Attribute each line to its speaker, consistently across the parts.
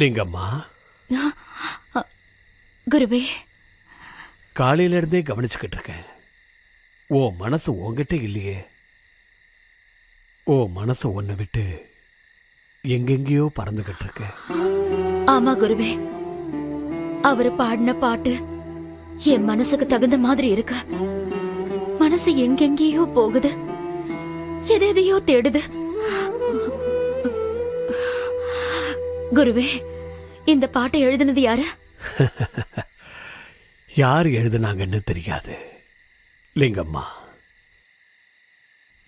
Speaker 1: லிங்கம்மா.
Speaker 2: குருவே
Speaker 1: காலையில இருந்தே கவனிச்சுக்கிட்டு இருக்கேன் ஓ மனசு உன்கிட்ட இல்லையே. ஓ மனசு உன்னை விட்டு எங்கெங்கேயோ பறந்துகிட்டு இருக்கு
Speaker 2: ஆமா குருவே. அவர் பாடின பாட்டு என் மனசுக்கு தகுந்த மாதிரி இருக்கு. மனசு எங்கெங்கேயோ போகுது. எதை எதையோ தேடுது. குருவே இந்த பாட்டை எழுதினது யாரு?
Speaker 1: யார் எழுதுனாங்கன்னு தெரியாது. லிங்கம்மா.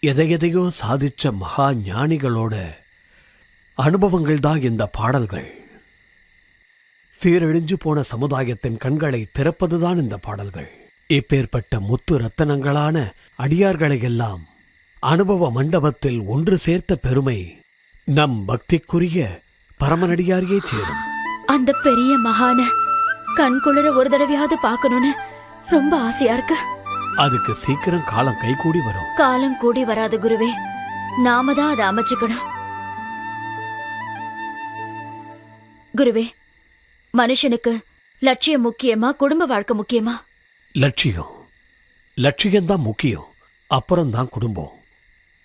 Speaker 1: எதை எதையோ சாதிச்ச மகா ஞானிகளோட அனுபவங்கள் தான் இந்த பாடல்கள். சீரழிஞ்சு போன சமுதாயத்தின் கண்களை திறப்பதுதான் இந்த பாடல்கள். இப்பேற்பட்ட முத்து ரத்தனங்களான அடியார்களை எல்லாம் அனுபவ மண்டபத்தில் ஒன்று சேர்த்த பெருமை நம் பக்திக்குரிய பரமனடியாரியே சேரும்.
Speaker 2: அந்த பெரிய மகான கண் குளிர ஒரு தடவையாவது பார்க்கணும்னு ரொம்ப ஆசையா இருக்கு.
Speaker 1: அதுக்கு சீக்கிரம் காலம் கைகூடி வரும்.
Speaker 2: காலம் கூடி வராது குருவே. நாம தான் அதை அமைச்சுக்கணும். குருவே மனுஷனுக்கு லட்சியம் முக்கியமா குடும்ப வாழ்க்கை முக்கியமா?
Speaker 1: லட்சியம். லட்சியம்தான் முக்கியம். அப்புறம்தான் குடும்பம்.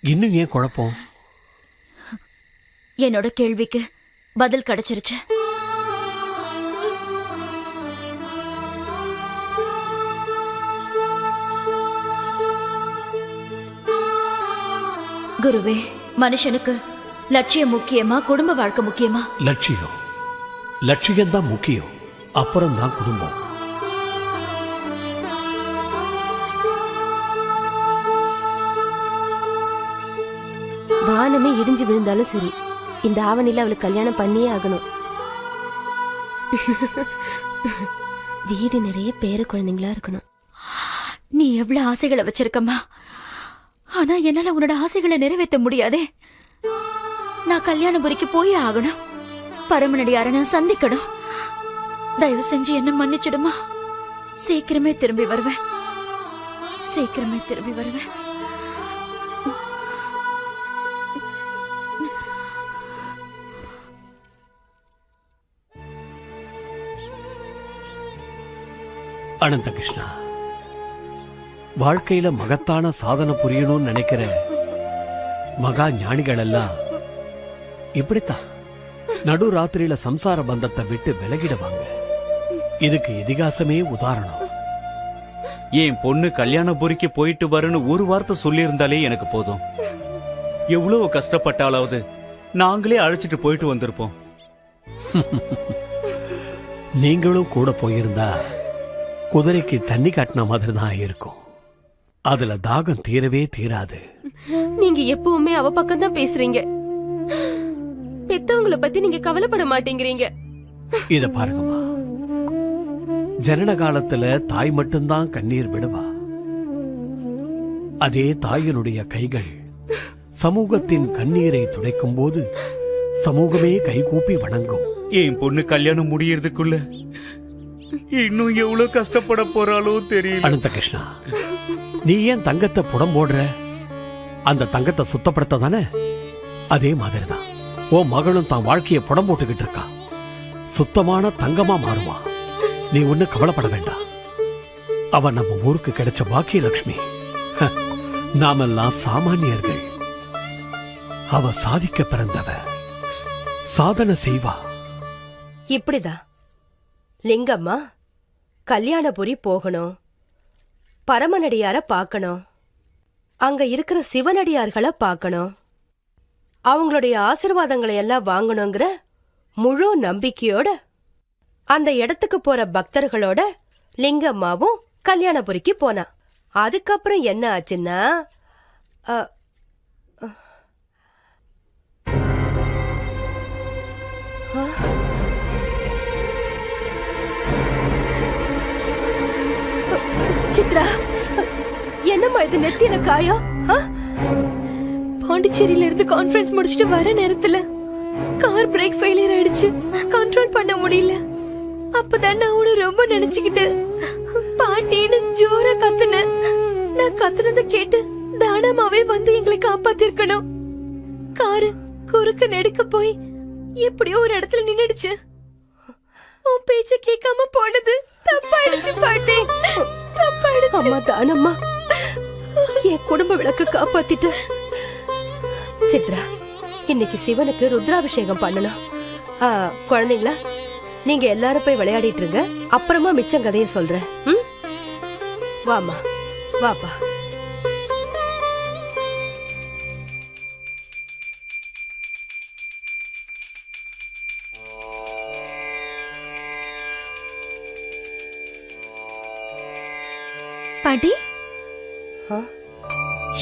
Speaker 1: இன்னும் ஏன் குழப்பம்?
Speaker 2: என்னோட கேள்விக்கு பதில் கிடைச்சிருச்சு. குருவே மனுஷனுக்கு லட்சியம் முக்கியமா குடும்ப வாழ்க்கை முக்கியமா?
Speaker 1: லட்சியம். லட்சியம்தான் முக்கியம். அப்புறம்தான் குடும்பம்.
Speaker 3: வானமே இடிஞ்சு விழுந்தாலும் சரி இந்த ஆவணில அவளுக்கு கல்யாணம் பண்ணியே ஆகணும். வீடு நிறைய பேர குழந்தைங்களா இருக்கணும்.
Speaker 2: நீ எவ்வளவு ஆசைகளை வச்சிருக்கம்மா? ஆனா என்னால உன்னோட ஆசைகளை நிறைவேற்ற முடியாதே. நான் கல்யாணபுரிக்கு போயே ஆகணும். பரமனடியார நான் சந்திக்கணும். தயவு செஞ்சு என்ன மன்னிச்சிடுமா? சீக்கிரமே திரும்பி வருவேன். சீக்கிரமே திரும்பி வருவேன்.
Speaker 1: அனந்த கிருஷ்ணா வாழ்க்கையில மகத்தான சாதனை புரியணும்னு நினைக்கிற மகா ஞானிகள் எல்லாம் இப்படித்தான். நடு ராத்திரியில சம்சார பந்தத்தை விட்டு விலகிடுவாங்க. இதுக்கு இதிகாசமே உதாரணம்.
Speaker 4: என் பொண்ணு கல்யாணபுரிக்கு போயிட்டு வரேன்னு ஒரு வார்த்தை சொல்லியிருந்தாலே எனக்கு போதும். எவ்வளவு கஷ்டப்பட்டாலாவது நாங்களே அழைச்சிட்டு போயிட்டு வந்திருப்போம்.
Speaker 1: நீங்களும் கூட போயிருந்தா குதிரைக்கு தண்ணி காட்டின மாதிரி தான் இருக்கும். அதுல தாகம் தீரவே தீராது.
Speaker 3: நீங்க எப்பவுமே அவ பக்கம் தான் பேசுறீங்க. பெத்தவங்கள பத்தி நீங்க கவலைப்பட மாட்டேங்கிறீங்க.
Speaker 1: இத பாருங்கம்மா. ஜனன காலத்துல தாய் மட்டும்தான் கண்ணீர் விடுவா. அதே தாயினுடைய கைகள் சமூகத்தின் கண்ணீரை துடைக்கும் போது சமூகமே கைகூப்பி வணங்கும்.
Speaker 4: என் பொண்ணு கல்யாணம் முடியறதுக்குள்ள? இன்னும் எவ்வளவு கஷ்டப்பட போறாளோ தெரியல.
Speaker 1: அனந்த கிருஷ்ணா நீ ஏன் தங்கத்தை புடம் போடுற? அந்த தங்கத்தை சுத்தப்படுத்த தானே அதே மாதிரிதான். ஓ மகளும் தான் வாழ்க்கையை புடம் போட்டுக்கிட்டு இருக்கா. சுத்தமான தங்கமா மாறுவா. நீ ஒண்ணு கவலைப்பட வேண்டாம். அவ நம்ம ஊருக்கு கிடைச்ச பாக்கிய லட்சுமி நாமெல்லாம் சாமானியர்கள். அவ சாதிக்க பிறந்தவ. சாதனை செய்வா.
Speaker 5: இப்படிதான். லிங்கம்மா கல்யாணபுரி போகணும். பரமனடியார பார்க்கணும். அங்க இருக்கிற சிவனடியார்களை பார்க்கணும். அவங்களுடைய ஆசிர்வாதங்களை எல்லாம் வாங்கணுங்கிற முழு நம்பிக்கையோட அந்த இடத்துக்கு போற பக்தர்களோட லிங்கம்மாவும் கல்யாணபுரிக்கு போனா. அதுக்கப்புறம் என்ன ஆச்சுன்னா சித்ரா என்னம்மா இது நெத்தியில காயம்
Speaker 6: பாண்டிச்சேரியில இருந்து கான்ஃபரன்ஸ் முடிச்சுட்டு வர நேரத்துல கார் பிரேக் ஃபெயிலியர் ஆயிடுச்சு. கண்ட்ரோல் பண்ண முடியல. அப்பதான் நான் அவனை ரொம்ப நினைச்சுக்கிட்டு பாட்டின்னு ஜோரா கத்துனேன். நான் கத்துனத கேட்டு தானமாவே வந்து எங்களை காப்பாத்திருக்கணும். காரு குறுக்க நெடுக்க போய் எப்படியோ ஒரு இடத்துல நின்னுடுச்சு. உன் பேச்ச கேட்காம போனது தப்பாயிடுச்சு பாட்டி
Speaker 5: அம்மா தானம்மா. என் குடும்ப விளக்க காப்பாத்திட்ட. சித்ரா இன்னைக்கு சிவனுக்கு ருத்ராபிஷேகம் பண்ணணும். குழந்தைங்களா நீங்க எல்லாரும் போய் விளையாடிட்டு இருங்க. அப்புறமா மிச்சம் கதைய சொல்றேன் வாமா வாப்பா.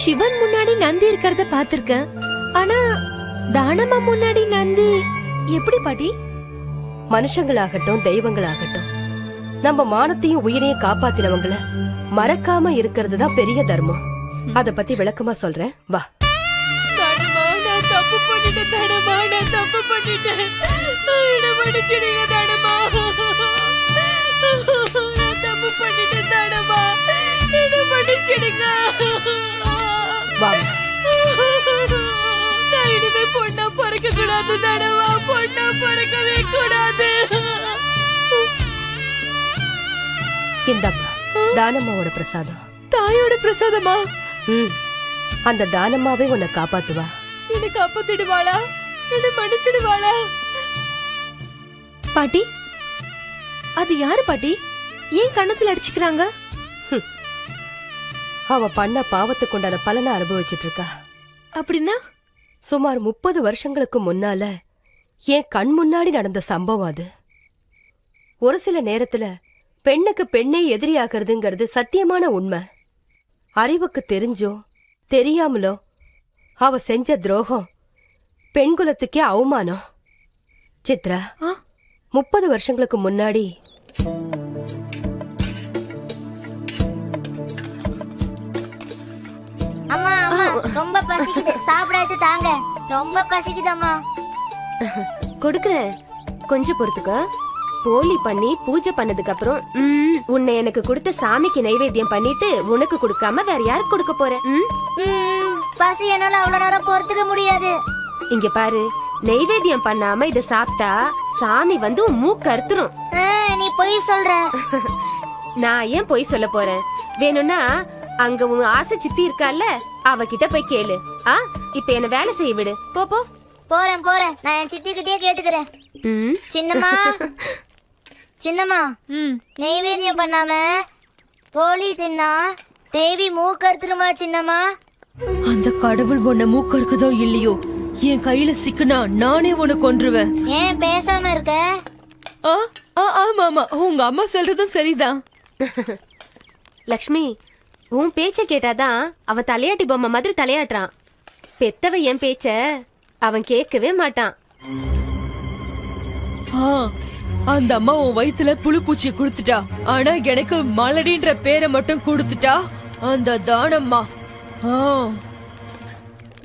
Speaker 6: சிவன் முன்னாடி நந்தி இருக்கிறத பாத்திருக்கேன் ஆனா தானம்மா முன்னாடி நந்தி எப்படி பாட்டி?
Speaker 5: மனுஷங்களாகட்டும் தெய்வங்களாகட்டும். நம்ம மானத்தையும் உயிரையும் காப்பாத்தினவங்கள மறக்காம இருக்கிறது தான் பெரிய தர்மம். அத பத்தி விளக்கமா சொல்றேன். வா.
Speaker 6: தப்பு பண்ணிட்டேன் என்ன மன்னிச்சிடுங்க. கூடாது தானம்மா பொண்ணா பிறக்கவே கூடாது.
Speaker 5: இந்தம்மா தானம்மாவோட பிரசாதம்.
Speaker 6: தாயோட பிரசாதமா?
Speaker 5: ம் அந்த தானம்மாவே உன்னை காப்பாத்துவா.
Speaker 6: என்ன காப்பாத்திடுவாளா? என்ன மன்னிச்சிடுவாளா? பாட்டி அது யாரு பாட்டி? ஏன் கண்ணத்துல அடிச்சுக்கிறாங்க?
Speaker 5: அவ பண்ண பாவத்துக்கு உண்டான பலனை அனுபவிச்சிட்டு இருக்கா
Speaker 6: அப்படின்னா?
Speaker 5: சுமார் முப்பது வருஷங்களுக்கு முன்னால என் கண் முன்னாடி நடந்த சம்பவம் அது. ஒரு சில நேரத்துல பெண்ணுக்கு பெண்ணே எதிரியாகிறதுங்கிறது சத்தியமான உண்மை. அறிவுக்கு தெரிஞ்சோ தெரியாமலோ அவ செஞ்ச துரோகம் பெண்குலத்துக்கே அவமானம். சித்ரா
Speaker 6: ஆ?
Speaker 5: முப்பது வருஷங்களுக்கு முன்னாடி
Speaker 7: அம்மா அம்மா ரொம்ப பசிக்குது. சாப்பிடாச்சு தாங்க. ரொம்ப பசிக்குது அம்மா
Speaker 3: கொடுக்குறேன் கொஞ்சம் பொறுத்துக்க. போலி பண்ணி பூஜை பண்ணதுக்கு அப்புறம் ம், உன்னை எனக்கு கொடுத்த சாமிக்கு நைவேத்தியம் பண்ணிட்டு உனக்கு கொடுக்காம வேற யாருக்கு கொடுக்க போறேன் ம்?
Speaker 7: ம், பசி என்னால அவ்வளவு நேரம் பொறுத்துக்க முடியாது.
Speaker 3: இங்க பாரு. நெய்வேத்தியம் பண்ணாம இத சாப்பிட்டா சாமி வந்து உன் மூக்கு அறுத்துரும்.
Speaker 7: நீ பொய் சொல்ற.
Speaker 3: நான் ஏன் பொய் சொல்ல போறேன்? வேணும்னா அங்க உன் ஆசை சித்தி இருக்கால அவகிட்ட போய் கேளு. ஆ இப்ப என்ன வேலை செய்ய விடு. போ போ.
Speaker 7: போறேன் போறேன். நான் என் சித்தி கிட்டே கேட்டுக்கிறேன்.
Speaker 3: ம்.
Speaker 7: சின்னம்மா. சின்னம்மா நெய்வேத்தியம் பண்ணாம போலி தின்னா தேவி மூக்கறுத்துருமா சின்னம்மா?
Speaker 6: அந்த கடவுள் உன்னை மூக்க இருக்குதோ இல்லையோ? என் கையில சிக்கனா நானே உன்னை கொன்றுவேன்.
Speaker 7: ஏன் பேசாம இருக்க?
Speaker 6: ஆ ஆ ஆமா ஆமா உங்க அம்மா சொல்றதும் சரிதான்.
Speaker 3: லக்ஷ்மி உன் பேச்ச கேட்டாதான் அவன் தலையாட்டி பொம்மை மாதிரி தலையாட்டுறான். பெத்தவ என் பேச்ச அவன் கேட்கவே மாட்டான்.
Speaker 6: ஆ, அந்த அம்மா உன் வயித்துல புழுப்பூச்சியை கொடுத்துட்டா. ஆனா எனக்கு மலடின்ற பேரை மட்டும் கொடுத்துட்டா. அந்த தானம்மா. ஆ,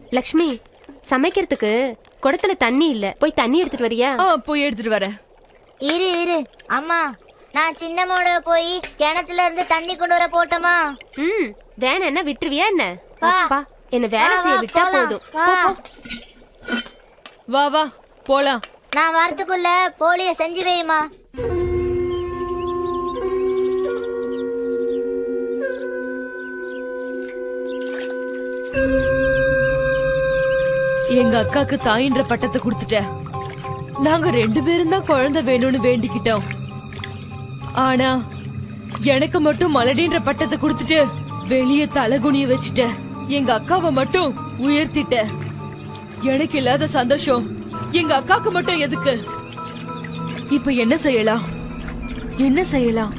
Speaker 3: லக்ஷ்மி சமைக்கிறதுக்கு குடத்துல தண்ணி இல்ல. போய் தண்ணி எடுத்துட்டு வரியா?
Speaker 6: ஆ போய் எடுத்துட்டு வரேன்.
Speaker 7: இரு இரு. அம்மா நான் சின்னம்மோட போய் கிணத்துல இருந்து தண்ணி கொண்டு வர போட்டோமா?
Speaker 3: ம் வேணா என்ன விட்டுருவியா என்ன. அப்பா என்ன வேலை செய்ய விட்டா. போதும்.
Speaker 7: வா.
Speaker 6: வா போலாம்.
Speaker 7: நான் வரத்துக்குள்ள போலிய செஞ்சு வைமா.
Speaker 6: எங்க அக்காக்கு தாயின்ற பட்டத்தை கொடுத்துட்டேன் நாங்க ரெண்டு பேரும் தான் குழந்தை வேணும்னு வேண்டிக்கிட்டோம். ஆனா எனக்கு மட்டும் மலடின்ற பட்டத்தை கொடுத்துட்டு வெளிய தலகுனிய வச்சுட்ட. எங்க அக்காவை மட்டும் உயர்த்திட்ட. எனக்கு இல்லாத சந்தோஷம் எங்க அக்காக்கு மட்டும் எதுக்கு? இப்ப என்ன செய்யலாம்? என்ன செய்யலாம்?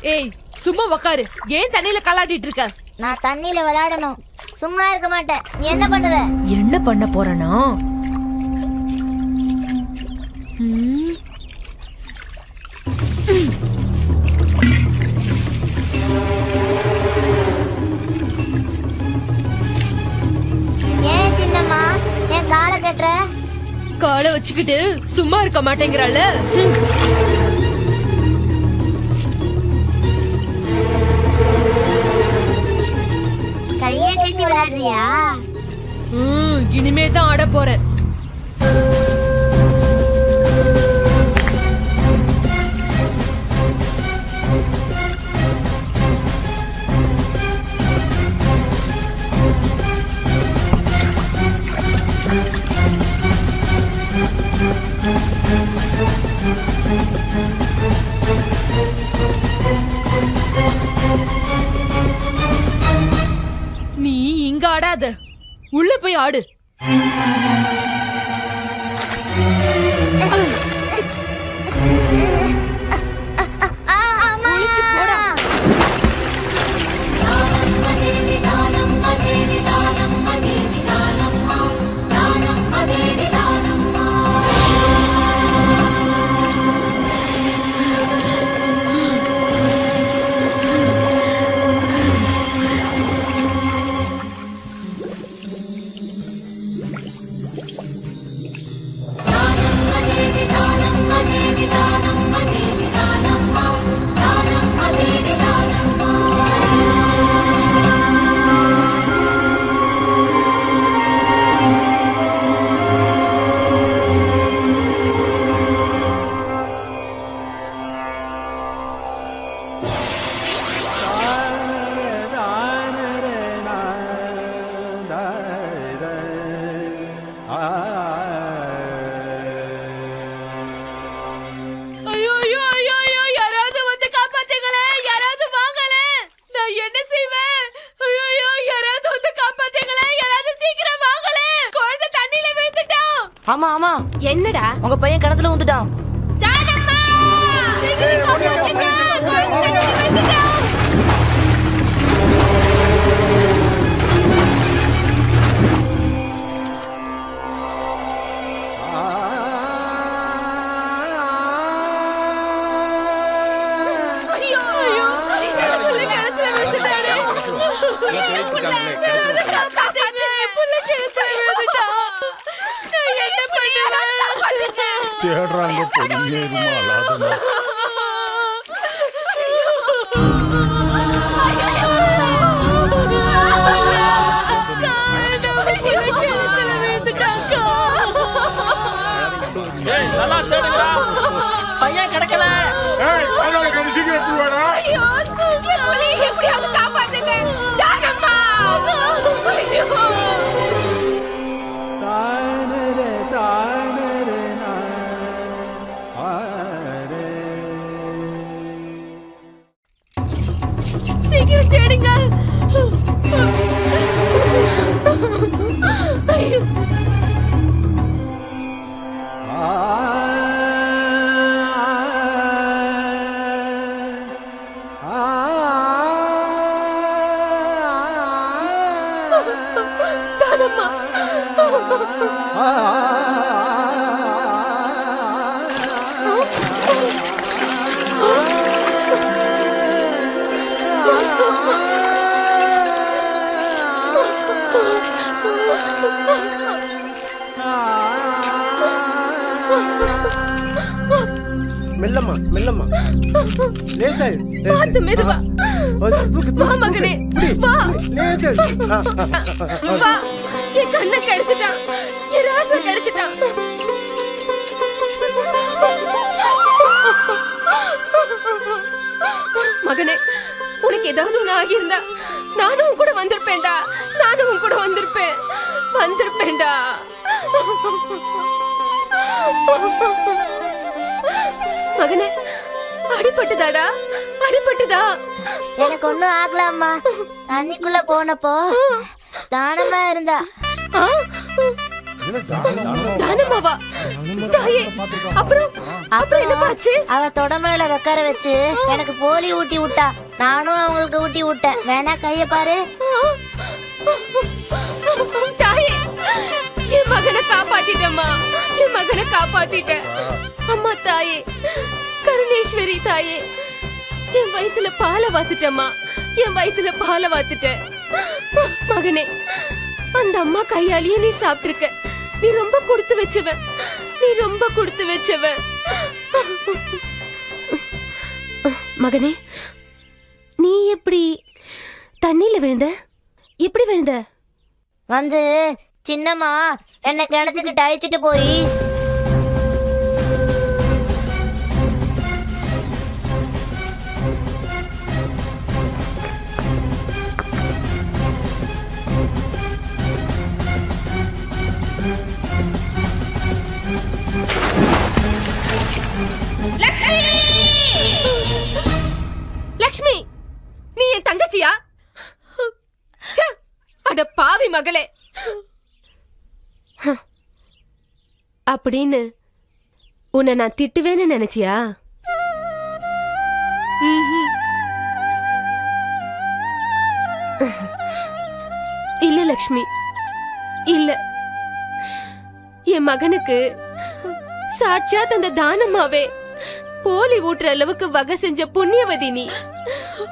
Speaker 6: ஏய் சும்மா உக்காரு. ஏன் தண்ணியில கலாட்டிட்டு இருக்க?
Speaker 7: நான் தண்ணியில விளையாடணும். சும்மா இருக்க மாட்டேன். நீ என்ன பண்ணுவ?
Speaker 6: என்ன பண்ண போறனா?
Speaker 7: காலை
Speaker 6: வச்சுக்கிட்டு சும்மா இருக்க மாட்டேங்கிறாள்?
Speaker 7: கையை கட்டி விளையாடுறியா
Speaker 6: இனிமே தான் ஆட போறேன்.
Speaker 8: ஆமா ஆமா
Speaker 9: என்னடா
Speaker 8: உங்க பையன் கிணத்துல ஊந்துட்டான்
Speaker 3: சீக்கிரம் காப்பாத்துங்க குழந்தை தண்ணியில விழுந்துட்டான் ஐயோ ஐயோ என் புள்ள கிணத்துல விழுந்துட்டாரு என் புள்ள யாராவது காப்பாத்துங்க என் புள்ள கிணத்துல விழுந்துட்டான் நான் என்ன பண்ணுவேன்
Speaker 6: தேடுறாங்க பொடியேறுமா அழாதமா
Speaker 10: நல்லா தேடுங்கடா.
Speaker 8: பையன் கிடக்கல.
Speaker 6: ஏய் கொஞ்சம் சீக்கிரம் எடுத்து வாடா.
Speaker 3: ஐயோ என் புள்ளைய எப்படியாவது காப்பாத்துங்க. ஜானம்மா ஐயோ.
Speaker 11: மெல்லம்மா மெல்லம்மா லேசா இரு, லேசா
Speaker 3: பார்த்து. மெதுவா
Speaker 11: தூக்கு, தூக்கு,
Speaker 3: வா
Speaker 11: தூக்கு.
Speaker 3: மகனே, வா.
Speaker 11: புடி, லேசா இரு. ஆ, ஆ, ஆ, ஆ.
Speaker 3: வா என் கண்ணை கிடைச்சிட்டான் என் ராசு கிடைச்சிட்டான் மகனே உனக்கு ஏதாவது ஒண்ணு ஆகியிருந்தா நானும் கூட வந்திருப்பேன்டா நானும் கூட வந்திருப்பேன் வந்திருப்பேன்டா. மகனே அடிபட்டுதாடா அடிபட்டுதா.
Speaker 7: எனக்கு ஒண்ணும் ஆகல அம்மா தண்ணிக்குள்ள போனப்போ தானமா இருந்தா?
Speaker 3: தானமாவா தாயே அப்புறம் அப்புறம் என்னப்பாச்சு
Speaker 7: அவ தொடமலையில வைக்கார வச்சு எனக்கு போலி ஊட்டி விட்டா. நானும் அவங்களுக்கு ஊட்டி விட்டேன். வேணா கைய பாரு.
Speaker 3: என் மகனை காப்பாத்திட்டம்மா. என் மகனை காப்பாத்திட்டேன். அம்மா தாயே கருணேஸ்வரி தாயே என் வயித்துல பாலை வாத்துட்டம்மா. என் வயித்துல பாலை வாத்துட்டேன். மகனே அந்த அம்மா கையாலேயே நீ சாப்பிட்டிருக்க. நீ ரொம்ப கொடுத்து வச்சவன். நீ ரொம்ப கொடுத்து வச்சவன். மகனே நீ எப்படி தண்ணியில விழுந்த? எப்படி விழுந்த?
Speaker 7: வந்து சின்னம்மா என்ன கிணத்துக்கிட்ட அழிச்சிட்டு போய்.
Speaker 3: லக்ஷ்மி நீ என் தங்கச்சியா? ச்சே, அட பாவி மகளே. அப்படின்னு உன்னை நான் திட்டுவேன்னு நினைச்சியா? இல்ல லக்ஷ்மி இல்ல. என் மகனுக்கு சாட்சாத் அந்த தானமாவே போலி ஊட்டுற அளவுக்கு வகை செஞ்ச புண்ணியவதி நீ.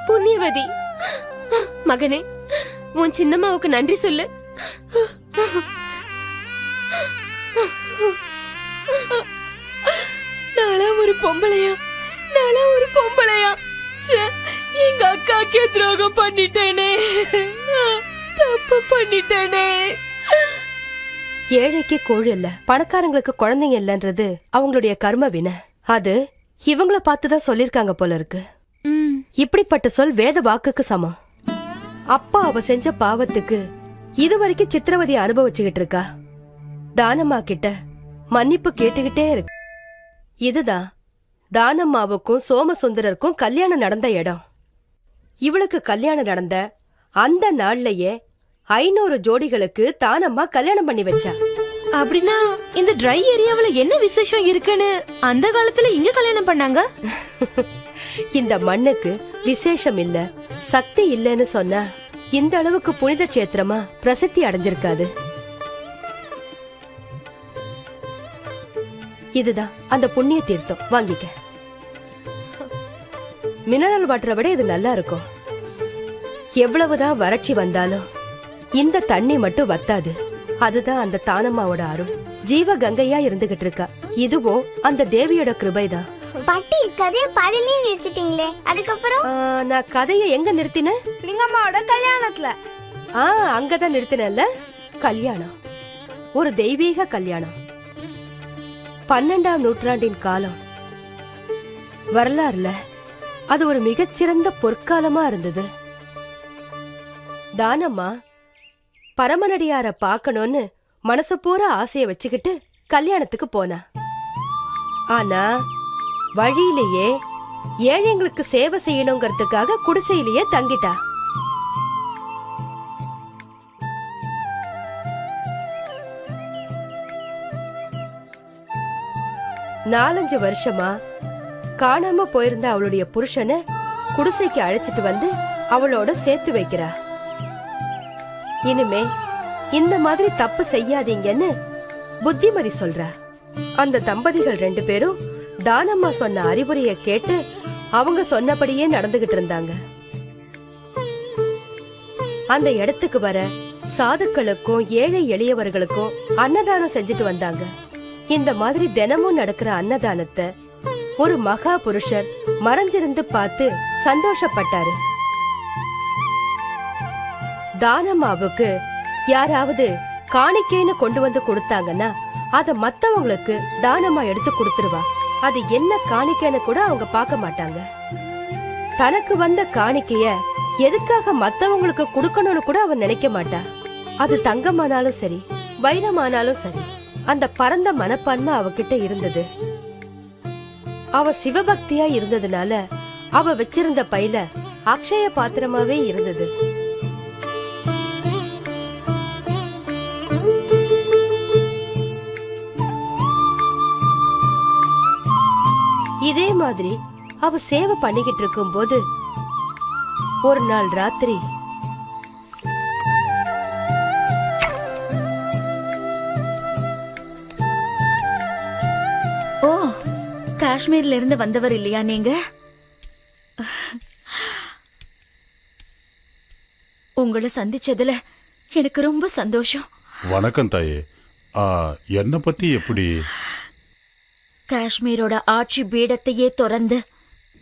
Speaker 3: புண்ணியவதி. மகனே உன் சின்னம்மாவுக்கு நன்றி சொல்லு.
Speaker 6: பொம்பளையா? நாளா ஒரு பொம்பளையா? எங்க அக்காக்கே துரோகம் பண்ணிட்டேனே. தப்பு பண்ணிட்டேனே.
Speaker 5: ஏழைக்கு கோழி இல்ல பணக்காரங்களுக்கு குழந்தைங்க இல்லன்றது அவங்களுடைய கர்ம வினை. அது இவங்கள பார்த்துதான் சொல்லிருக்காங்க போல இருக்கு. இப்படிப்பட்ட சொல் வேத வாக்குக்கு சமம். அப்பா அவ செஞ்ச பாவத்துக்கு இதுவரைக்கும் சித்திரவதைய அனுபவிச்சுக்கிட்டு இருக்கா. தானம்மா கிட்ட மன்னிப்பு கேட்டுக்கிட்டே இருக்கு. இதுதான் தானம்மாவுக்கும் சோமசுந்தரருக்கும் கல்யாணம் நடந்த இடம். இவளுக்கு கல்யாணம் நடந்த அந்த நாள்லயே ஐநூறு ஜோடிகளுக்கு தானம்மா கல்யாணம் பண்ணி வச்சா.
Speaker 6: அப்படின்னா இந்த ட்ரை ஏரியாவுல என்ன விசேஷம் இருக்குன்னு அந்த காலத்துல இங்க கல்யாணம் பண்ணாங்க?
Speaker 5: இந்த மண்ணுக்கு விசேஷம் இல்ல சக்தி இல்லைன்னு சொன்னா இந்த அளவுக்கு புனித கஷேத்திரமா பிரசித்தி அடைஞ்சிருக்காது. இதுதான். அந்த புண்ணிய தீர்த்தம். வாங்கிக்க. மினரல் வாட்டரை விட இது நல்லா இருக்கும். எவ்வளவுதான் வறட்சி வந்தாலும் இந்த தண்ணி மட்டும் வத்தாது. அதுதான் அந்த தானம்மாவோட அருள். ஜீவ கங்கையா இருந்துகிட்டு இருக்கா. இதுவும் அந்த தேவியோட கிருபைதான்.
Speaker 7: பாட்டி கதையை நிறுத்திட்டீங்களே. அதுக்கப்புறம்?
Speaker 5: நான் கதையை எங்க நிறுத்தினேன்?
Speaker 7: லிங்கம்மாவோட கல்யாணத்துல.
Speaker 5: ஆ அங்கதான் நிறுத்தினேன்ல. கல்யாணம். ஒரு தெய்வீக கல்யாணம். பன்னெண்டாம் நூற்றாண்டின் காலம். வரலாறுல அது ஒரு மிகச்சிறந்த பொற்காலமா இருந்தது. தானம்மா பரமனடியார பார்க்கணும்னு மனசு பூரா ஆசைய வச்சுக்கிட்டு கல்யாணத்துக்கு போனா. ஆனா வழியிலேயே ஏழைங்களுக்கு சேவை செய்யணுங்கிறதுக்காக குடிசையிலேயே தங்கிட்டா. நாலஞ்சு வருஷமா காணாம போயிருந்த அவளுடைய புருஷனை குடிசைக்கு அழைச்சிட்டு வந்து அவளோட சேர்த்து வைக்கிறா. இனிமே இந்த மாதிரி தப்பு செய்யாதீங்கன்னு புத்திமதி சொல்றா. அந்த தம்பதிகள் ரெண்டு பேரும் தானம்மா சொன்ன அறிவுரைய கேட்டு அவங்க சொன்னபடியே நடந்துகிட்டு இருந்தாங்க. அந்த இடத்துக்கு வர சாதுக்களுக்கும் ஏழை எளியவர்களுக்கும் அன்னதானம் செஞ்சுட்டு வந்தாங்க. இந்த மாதிரி தினமும் நடக்கிற அன்னதானத்தை ஒரு மகா புருஷர் மறைஞ்சிருந்து பார்த்து சந்தோஷப்பட்டாரு. தானம்மாவுக்கு யாராவது காணிக்கைன்னு கொண்டு வந்து கொடுத்தாங்கன்னா அத மத்தவங்களுக்கு தானமா எடுத்து கொடுத்துருவா. அது என்ன காணிக்கைன்னு கூட அவங்க பார்க்க மாட்டாங்க. தனக்கு வந்த காணிக்கைய எதுக்காக மத்தவங்களுக்கு கொடுக்கணும்னு கூட அவன் நினைக்க மாட்டா. அது தங்கமானாலும் சரி வைரமானாலும் சரி. அந்த பரந்த மனப்பான்மை அவகிட்ட இருந்தது. அவ சிவபக்தியா இருந்ததுனால அவ வச்சிருந்த பையில அக்ஷய பாத்திரமாவே இருந்தது. இதே மாதிரி அவ சேவை பண்ணிக்கிட்டு இருக்கும் போது ஒரு நாள் ராத்திரி
Speaker 2: காஷ்மீர்ல இருந்து வந்தவர் இல்லையா நீங்க? உங்களை சந்திச்சதுல எனக்கு ரொம்ப சந்தோஷம்.
Speaker 12: வணக்கம் தாயே. என்னை பத்தி எப்படி?
Speaker 2: காஷ்மீரோட ஆட்சி பீடத்தையே திறந்து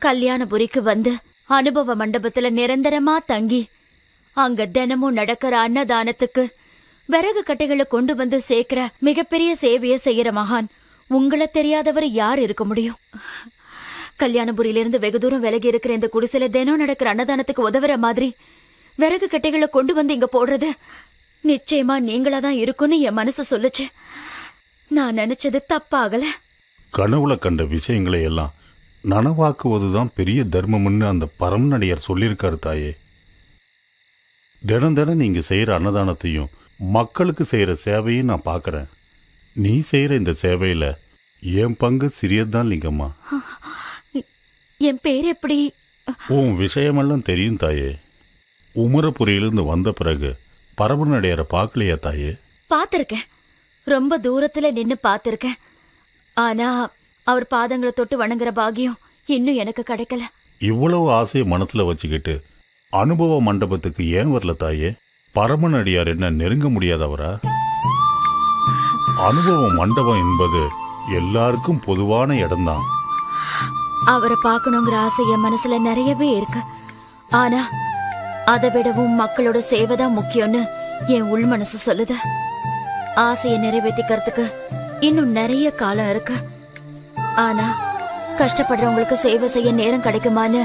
Speaker 2: கல்யாணபுரிக்கு வந்து அனுபவ மண்டபத்துல நிரந்தரமா தங்கி அங்க தினமும் நடக்கிற அன்னதானத்துக்கு விறகு கட்டைகளை கொண்டு வந்து சேர்க்கிற மிகப்பெரிய சேவையை செய்யற மகான் உங்களை தெரியாதவர் யார் இருக்க முடியும்? கல்யாணபுரியிலிருந்து வெகு தூரம் விலகி இருக்கிற இந்த குடிசையில தினம் நடக்கிற அன்னதானத்துக்கு உதவுற மாதிரி விறகு கட்டைகளை கொண்டு வந்து இங்க போடுறது நிச்சயமா நீங்களா தான் இருக்கும்னு என் மனசு சொல்லுச்சு. நான் நினைச்சது தப்பாகல.
Speaker 12: கனவுல கண்ட விஷயங்களை எல்லாம் நனவாக்குவதுதான் பெரிய தர்மம்னு அந்த பரமநடிகர் சொல்லியிருக்காரு தாயே. தினம் தினம் நீங்க செய்யற அன்னதானத்தையும் மக்களுக்கு செய்யற சேவையும் நான் பார்க்குறேன் நீ செய்யற இந்த சேவையில என் பங்கு சிறியதுதான் லிங்கம்மா.
Speaker 2: என் பேர் எப்படி?
Speaker 12: உன் விஷயமெல்லாம் தெரியும் தாயே. உமரபுரியிலிருந்து வந்த பிறகு பரமநடையரை பார்க்கலையா தாயே?
Speaker 2: பார்த்திருக்கேன். ரொம்ப தூரத்துல நின்னு பார்த்திருக்கேன். ஆனா அவர் பாதங்களை தொட்டு வணங்குற பாக்கியம் இன்னும் எனக்கு கிடைக்கல.
Speaker 12: இவ்வளவு ஆசையை மனசுல வச்சுக்கிட்டு அனுபவ மண்டபத்துக்கு ஏன் வரல தாயே? பரமநடியார் என்ன நெருங்க முடியாதவரா? அனுபவ மண்டபம் என்பது எல்லாருக்கும் பொதுவான இடம்தான்.
Speaker 2: அவரை பார்க்கணுங்கிற ஆசை என் மனசுல நிறையவே இருக்கு. ஆனா அதை விடவும் மக்களோட சேவை தான் முக்கியம்னு என் உள் மனசு சொல்லுது. ஆசையை நிறைவேற்றிக்கிறதுக்கு இன்னும் நிறைய காலம் இருக்கு. ஆனா கஷ்டப்படுறவங்களுக்கு சேவை செய்ய நேரம் கிடைக்குமான்னு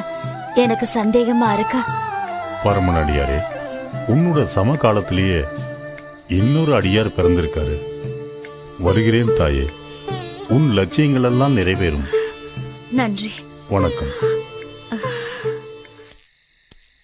Speaker 2: எனக்கு சந்தேகமா இருக்கு.
Speaker 12: பரமநடியாரே உன்னோட சம காலத்திலேயே இன்னொரு அடியார் பிறந்திருக்காரு. வருகிறேன் தாயே. உன் லட்சியங்கள் எல்லாம் நிறைவேறும்.
Speaker 2: நன்றி.
Speaker 12: வணக்கம்.